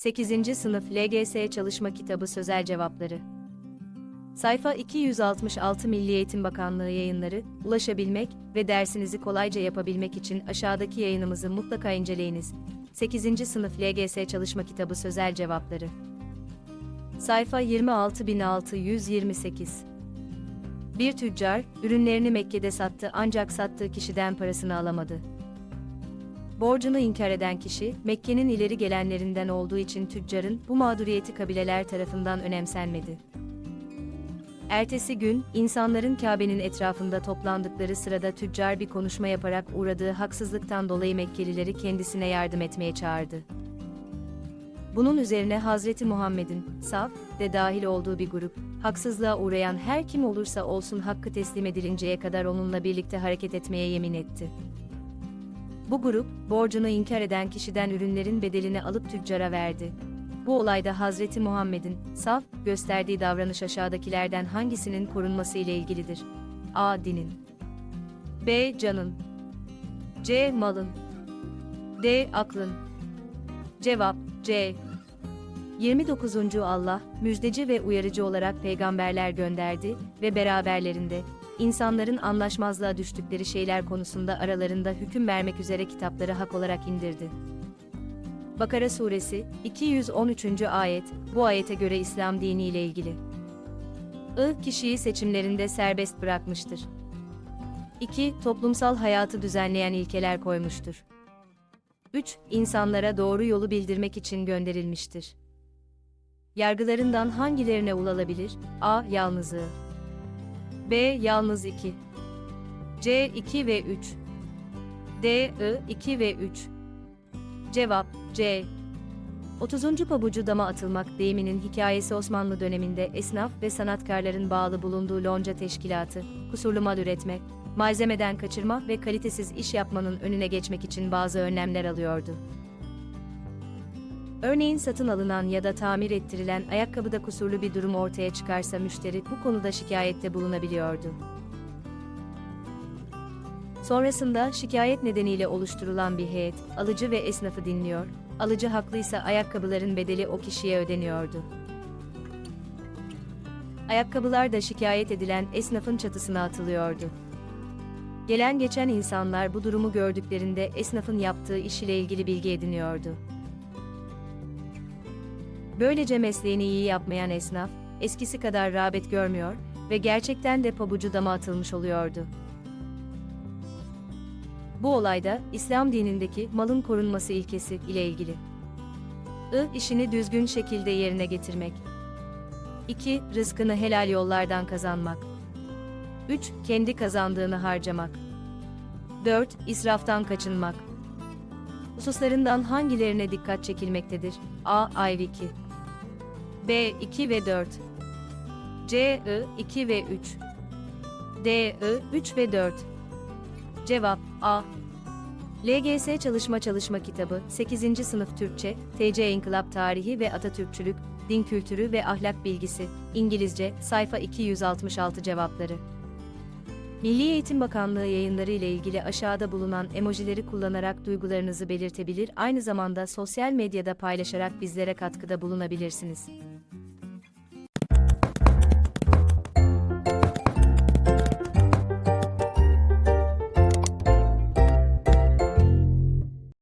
8. Sınıf LGS Çalışma Kitabı Sözel Cevapları Sayfa 266 Milli Eğitim Bakanlığı yayınları, ulaşabilmek ve dersinizi kolayca yapabilmek için aşağıdaki yayınımızı mutlaka inceleyiniz. 8. Sınıf LGS Çalışma Kitabı Sözel Cevapları Sayfa 26628 Bir tüccar, ürünlerini Mekke'de sattı ancak sattığı kişiden parasını alamadı. Borcunu inkar eden kişi, Mekke'nin ileri gelenlerinden olduğu için tüccarın bu mağduriyeti kabileler tarafından önemsenmedi. Ertesi gün, insanların Kabe'nin etrafında toplandıkları sırada tüccar bir konuşma yaparak uğradığı haksızlıktan dolayı Mekkelileri kendisine yardım etmeye çağırdı. Bunun üzerine Hazreti Muhammed'in, saf de dahil olduğu bir grup, haksızlığa uğrayan her kim olursa olsun hakkı teslim edilinceye kadar onunla birlikte hareket etmeye yemin etti. Bu grup, borcunu inkar eden kişiden ürünlerin bedelini alıp tüccara verdi. Bu olayda Hazreti Muhammed'in saf gösterdiği davranış aşağıdakilerden hangisinin korunması ile ilgilidir? A. Dinin B. Canın C. Malın D. Aklın Cevap C. 29. Allah, müjdeci ve uyarıcı olarak peygamberler gönderdi ve beraberlerinde, insanların anlaşmazlığa düştükleri şeyler konusunda aralarında hüküm vermek üzere kitapları hak olarak indirdi. Bakara suresi 213. ayet bu ayete göre İslam dini ile ilgili. I kişiyi seçimlerinde serbest bırakmıştır. 2. Toplumsal hayatı düzenleyen ilkeler koymuştur. 3. İnsanlara doğru yolu bildirmek için gönderilmiştir. Yargılarından hangilerine ulaşılabilir? A. Yalnızlığı B. Yalnız 2 C. 2 ve 3 D. I. 2 ve 3 Cevap C. 30. pabucu dama atılmak deyiminin hikayesi Osmanlı döneminde esnaf ve sanatkarların bağlı bulunduğu lonca teşkilatı, kusurlu mal üretme, malzemeden kaçırma ve kalitesiz iş yapmanın önüne geçmek için bazı önlemler alıyordu. Örneğin satın alınan ya da tamir ettirilen ayakkabıda kusurlu bir durum ortaya çıkarsa müşteri bu konuda şikayette bulunabiliyordu. Sonrasında şikayet nedeniyle oluşturulan bir heyet, alıcı ve esnafı dinliyor, alıcı haklıysa ayakkabıların bedeli o kişiye ödeniyordu. Ayakkabılar da şikayet edilen esnafın çatısına atılıyordu. Gelen geçen insanlar bu durumu gördüklerinde esnafın yaptığı iş ile ilgili bilgi ediniyordu. Böylece mesleğini iyi yapmayan esnaf, eskisi kadar rağbet görmüyor ve gerçekten de pabucu dama atılmış oluyordu. Bu olayda İslam dinindeki malın korunması ilkesi ile ilgili. I. işini düzgün şekilde yerine getirmek. 2. Rızkını helal yollardan kazanmak. 3. Kendi kazandığını harcamak. 4. İsraftan kaçınmak. Hususlarından hangilerine dikkat çekilmektedir? A. Ayv 2 B. 2 ve 4 C. I. 2 ve 3 D. I. 3 ve 4 Cevap A. LGS Çalışma Çalışma Kitabı 8. Sınıf Türkçe, TC İnkılap Tarihi ve Atatürkçülük, Din Kültürü ve Ahlak Bilgisi, İngilizce, sayfa 266 cevapları. Milli Eğitim Bakanlığı yayınları ile ilgili aşağıda bulunan emojileri kullanarak duygularınızı belirtebilir, aynı zamanda sosyal medyada paylaşarak bizlere katkıda bulunabilirsiniz.